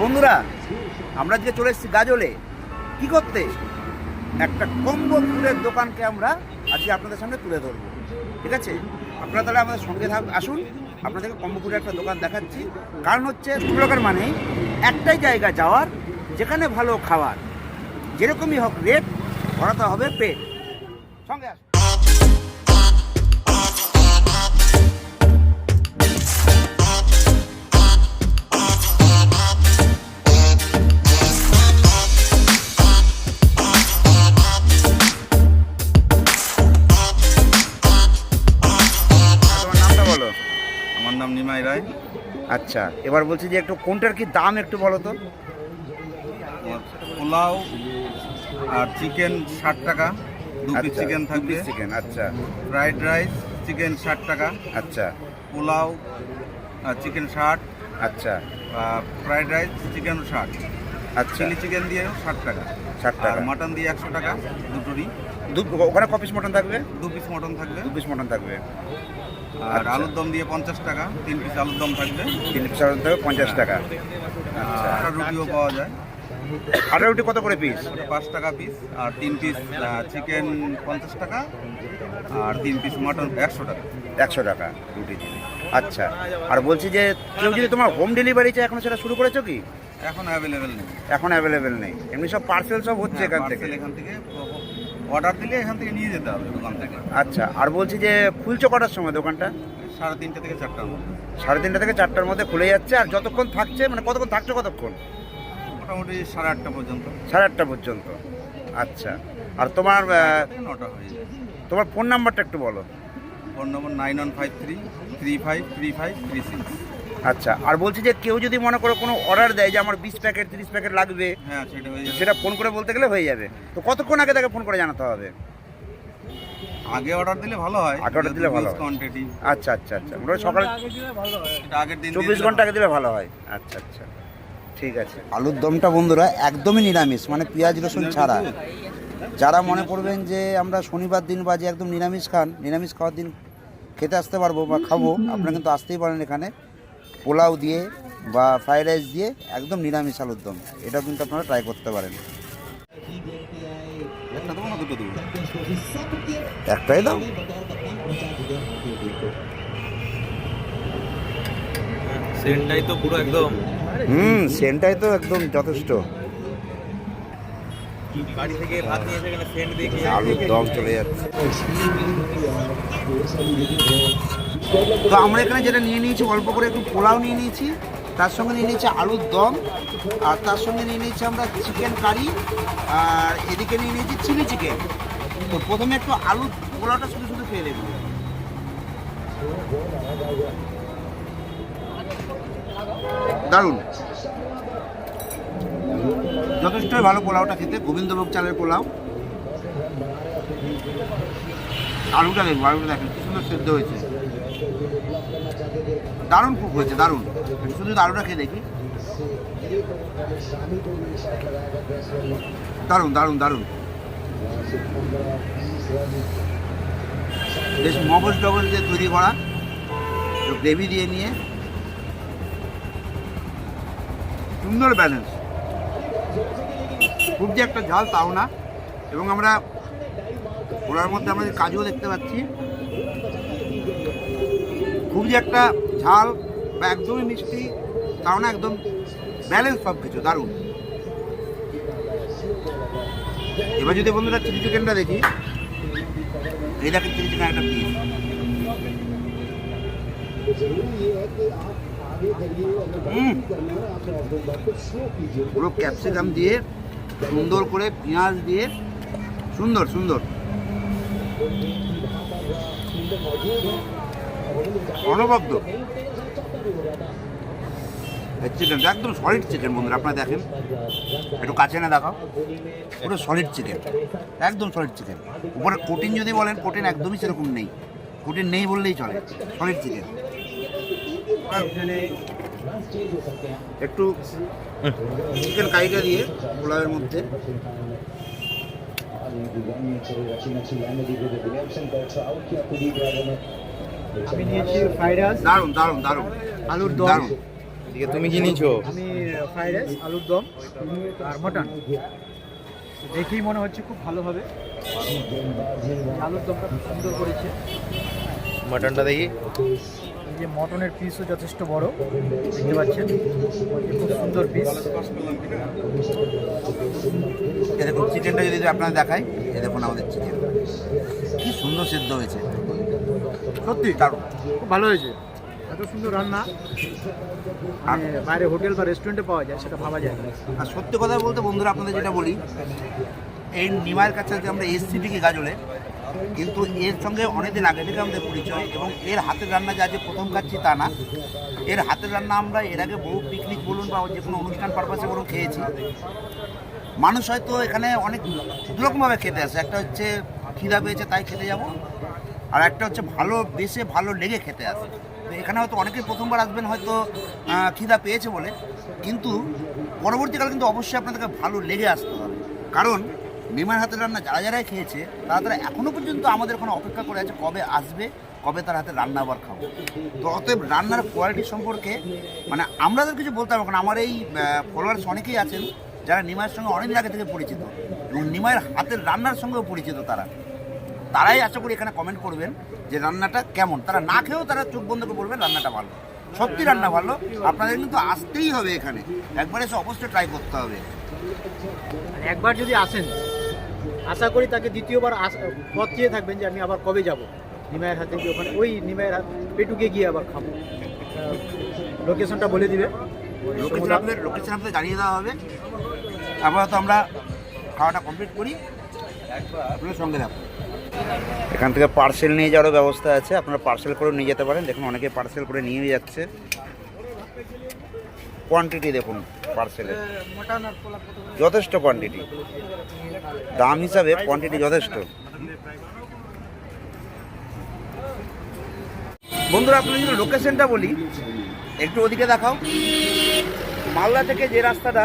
বন্ধুরা, আমরা আজকে চলে এসেছি গাজলে, কি করতে? একটা কম্বো ফুলের দোকানকে আমরা আজকে আপনাদের সামনে তুলে ধরবো। ঠিক আছে? আপনারা তাহলে আমাদের সঙ্গে থাক, আসুন, আপনাদেরকে ফুলের একটা দোকান দেখাচ্ছি। কারণ হচ্ছে ফুলকার মানে একটাই জায়গা যাওয়ার, যেখানে ভালো খাবার যেরকমই হোক রেট ভরাতে হবে পেট। সঙ্গে আসুন। আচ্ছা এবার বলছি যে একটু কোনটার কি দাম একটু বলো তো? পোলাও আর চিকেন ষাট টাকা দু পিস চিকেন থাকবে। চিকেন আচ্ছা। ফ্রাইড রাইস চিকেন ষাট টাকা। আচ্ছা। পোলাও চিকেন ষাট। আচ্ছা। ফ্রাইড রাইস চিকেন ষাট। আচ্ছা। চিলি চিকেন দিয়ে ষাট টাকা। ষাট আর টাকা। মাটন দিয়ে একশো টাকা দুটোরই দু ওখানে ক পিস মটন থাকবে? দু পিস মটন থাকবে। দু পিস মটন থাকবে। আর আচ্ছা। আলুর দম দিয়ে পঞ্চাশ টাকা তিন পিস আলুর দম থাকবে। তিন পিস মটন থাকবে পঞ্চাশ টাকা। আচ্ছা। আর রুটিও পাওয়া যায়। আটা রুটি কত করে পিস পাঁচ টাকা পিস আর তিন পিস চিকেন পঞ্চাশ টাকা আর তিন পিস মটন একশো টাকা। একশো টাকা রুটি আচ্ছা। আর বলছি যে কেউ যদি তোমার হোম ডেলিভারি চাই এখন সেটা শুরু করেছ কি? এখন অ্যাভেলেবেল নেই। এখন অ্যাভেলেবেল নেই। এমনি সব পার্সেল সব হচ্ছে এখান থেকে। এখান থেকে অর্ডার দিলে এখান থেকে নিয়ে যেতে হবে দোকান থেকে। আচ্ছা আর বলছি যে খুলছো কটার সময় দোকানটা? সাড়ে তিনটে থেকে চারটার মধ্যে। সাড়ে তিনটা থেকে চারটার মধ্যে খুলে যাচ্ছে আর যতক্ষণ থাকছে মানে কতক্ষণ থাকছে কতক্ষণ? মোটামুটি সাড়ে আটটা পর্যন্ত। সাড়ে আটটা পর্যন্ত। আচ্ছা আর তোমার নটা হয়ে যায়। তোমার ফোন নাম্বারটা একটু বলো। Phone number nine one five three three five three five three six আচ্ছা আর বলছি যে কেউ যদি মনে করো কোনো অর্ডার দেয় যে আমার বিশ প্যাকেট তিরিশ প্যাকেট লাগবে হ্যাঁ সেটা ফোন করে বলতে গেলে হয়ে যাবে। তো কতক্ষণ আগে তাকে ফোন করে জানাতে হবে? আগে অর্ডার দিলে ভালো হয় আগে order দিলে ভালো হয়। কোয়ান্টিটি আচ্ছা আচ্ছা আচ্ছা মোটামুটি সকালে আগের দিন চব্বিশ ঘণ্টা আগে দিলে ভালো হয়। আচ্ছা আচ্ছা ঠিক আছে। আলুর দমটা বন্ধুরা একদমই নিরামিষ মানে পেঁয়াজ রসুন ছাড়া। যারা মনে করবেন যে আমরা শনিবার দিন বা যে একদম নিরামিষ খান নিরামিষ খাওয়ার দিন খেতে আসতে পারব বা খাব আপনারা কিন্তু আসতেই পারেন এখানে। পোলাও দিয়ে বা ফ্রাইড রাইস দিয়ে একদম নিরামিষ আলুর দম। এটাও কিন্তু আপনারা ট্রাই করতে পারেন। একটাই দাও। সেন্টটাই তো পুরো একদম। হুম সেন্টটাই তো একদম যথেষ্ট। বাড়ি থেকে ভাত নিয়ে এসে সেন্ট দিয়ে আলুর দম চলে যাচ্ছে। তো আমরা এখানে যেটা নিয়ে নিয়েছি, অল্প করে একটু পোলাও নিয়ে নিয়েছি, তার সঙ্গে নিয়ে নিয়েছি আলুর দম, আর তার সঙ্গে নিয়ে নিয়েছি আমরা চিকেন কারি, আর এদিকে নিয়ে নিয়েছি চিলি চিকেন। তো প্রথমে একটু আলু পোলাওটা শুধু শুধু খেয়ে দেখব দারুণ। যথেষ্টই ভালো পোলাওটা খেতে, গোবিন্দভোগ চালের পোলাও। আলুটা দেখব আলুটা দেখেন, কি সুন্দর সেদ্ধ হয়েছে। দারুণ খুব হয়েছে, দারুণ। শুধু আলুটা খেয়ে দেখি। দারুণ দারুণ দারুণ। বেশ মগজ টগজ দিয়ে তৈরি করা। গ্রেভি দিয়ে নিয়ে। সুন্দর ব্যালেন্স খুব যে একটা ঝাল তাও না। এবং আমরা ওনার মধ্যে আমরা যে কাজুও দেখতে পাচ্ছি। খুব যে একটা ঝাল বা একদমই মিষ্টি, তাও না একদম ব্যালেন্স সব কিছু দারুণ। এবার যদি বন্ধুরা চিলি চিকেনটা দেখি, এই দেখেন চিলি চিকেন একটা পিস পুরো ক্যাপসিকাম দিয়ে সুন্দর করে পেঁয়াজ দিয়ে, সুন্দর সুন্দর। অনবদ্য। চিকেন একদম সলিড চিকেন বন্ধুরা, আপনারা দেখেন। একটু কাছে না দেখাও। পুরো সলিড চিকেন একদম সলিড চিকেন উপরে প্রোটিন যদি বলেন প্রোটিন একদমই সেরকম নেই। প্রোটিন নেই বললেই চলে। সলিড চিকেন একটু চিকেন কারিটা দিয়ে পোলাওয়ের মধ্যে। আমি নিয়েছি ফ্রাইড রাইস দারুণ দারুণ দারুণ। আলুর দম। দারুণ। এদিকে তুমি কি নিছো আমি ফ্রাইড রাইস আলুর দম আর মটন দেখেই মনে হচ্ছে খুব ভালো হবে আলুর দমটা খুব সুন্দর করেছে। মাটনটা দেখি। এই যে মটনের পিসও যথেষ্ট বড়। দেখতে পাচ্ছেন? খুব সুন্দর পিস এ দেখুন চিকেনটা যদি আপনারা দেখাই এ দেখুন আমাদের চিকেন কি সুন্দর সেদ্ধ হয়েছে। সত্যি দারুণ। খুব ভালো হয়েছে। এত সুন্দর রান্না। মানে বাইরে হোটেল বা রেস্টুরেন্টে পাওয়া যায় সেটা ভাবা যায় না। আর সত্যি কথা বলতে বন্ধুরা আপনাদের যেটা বলি এই নিমায়ের কাছে যে আমরা এসছি ঠিকই গাজলে কিন্তু এর সঙ্গে অনেকদিন আগে থেকে আমাদের পরিচয় এবং এর হাতের রান্না যে আজকে প্রথম খাচ্ছি তা না। এর হাতের রান্না আমরা এর আগে বহু পিকনিক বলুন বা যে কোনো অনুষ্ঠান পারপাসে বলুন খেয়েছি। মানুষ হয়তো এখানে অনেক দুরকমভাবে খেতে আসে। একটা হচ্ছে খিদা পেয়েছে তাই খেতে যাব। আর একটা হচ্ছে ভালো বেশে ভালো লেগে খেতে আসে। তো এখানে হয়তো অনেকেই প্রথমবার আসবেন, হয়তো খিদা পেয়েছে বলে। কিন্তু পরবর্তীকালে কিন্তু অবশ্যই আপনাদেরকে ভালো লেগে আসতে হবে। কারণ বিমান হাতের রান্না যারা যারাই খেয়েছে, তারা তারা এখনও পর্যন্ত আমাদের ওখানে অপেক্ষা করে আছে কবে আসবে, কবে তার হাতে রান্না আবার খাব। তো অতএব রান্নার কোয়ালিটি সম্পর্কে মানে আমাদের কিছু বলতে কারণ আমার এই ফলোয়ার্স অনেকেই আছেন, যারা নিমায়ের সঙ্গে অনেক আগে থেকে পরিচিত। এবং নিমায়ের হাতের রান্নার সঙ্গেও পরিচিত তারা। তারাই আশা করি এখানে কমেন্ট করবেন যে রান্নাটা কেমন। তারা না খেয়েও তারা চোখ বন্ধ করে বলবেন রান্নাটা ভালো। সত্যি রান্না ভালো। আপনাদের কিন্তু আসতেই হবে এখানে। একবার এসে অবশ্যই ট্রাই করতে হবে। একবার যদি আসেন আশা করি তাকে দ্বিতীয়বার আস- পথ চেয়ে থাকবেন যে আমি আবার কবে যাব। নিমায়ের হাতে গিয়ে ওখানে ওই নিমায়ের হাত পেটুকে গিয়ে আবার খাব। লোকেশনটা বলে দিবে। লোকেশন আপনাদের লোকেশন আপনাদের জানিয়ে দেওয়া হবে। আপাতত আমরা খাওয়াটা কমপ্লিট করি। একবার আপনার সঙ্গে থাকুন। এখান থেকে পার্সেল নিয়ে যাওয়ার ব্যবস্থা আছে, আপনারা পার্সেল করে নিয়ে যেতে পারেন। দেখুন, অনেকে পার্সেল করে নিয়ে যাচ্ছে। কোয়ান্টিটি দেখুন পার্সেলের? যথেষ্ট কোয়ান্টিটি দাম হিসাবে কোয়ান্টিটি যথেষ্ট। বন্ধুরা, আপনাদের যদি লোকেশনটা বলি, একটু ওদিকে দেখাও। মালদা থেকে যে রাস্তাটা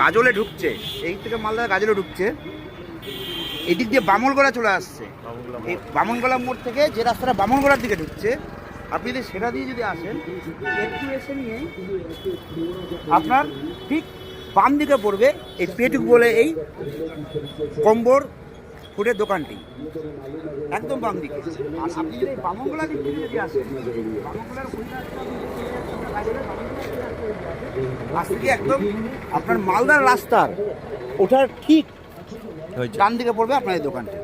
গাজলে ঢুকছে, এই থেকে মালদা গাজলে ঢুকছে। এদিক দিয়ে বামনগোলা চলে আসছে। এই বামনগোলা মোড় থেকে যে রাস্তাটা বামনগোলার দিকে ঢুকছে আপনি যদি সেটা দিয়ে যদি আসেন একটু এসে নিয়ে আপনার ঠিক বাম দিকে পড়বে এই পেটুক বলে এই কম্বর ফুটের দোকানটি। একদম বাম দিকে। আর আপনি যদি বামনগোলা দিক থেকে যদি আসেন বামনগোলার ওই রাস্তা দিয়ে চলে আসতে হবে, গাজলের বামনগোলা দিয়ে আসতে হবে। আজ থেকে একদম আপনার মালদার রাস্তার ওঠার ঠিক ডান দিকে পড়বে আপনার এই দোকানটি।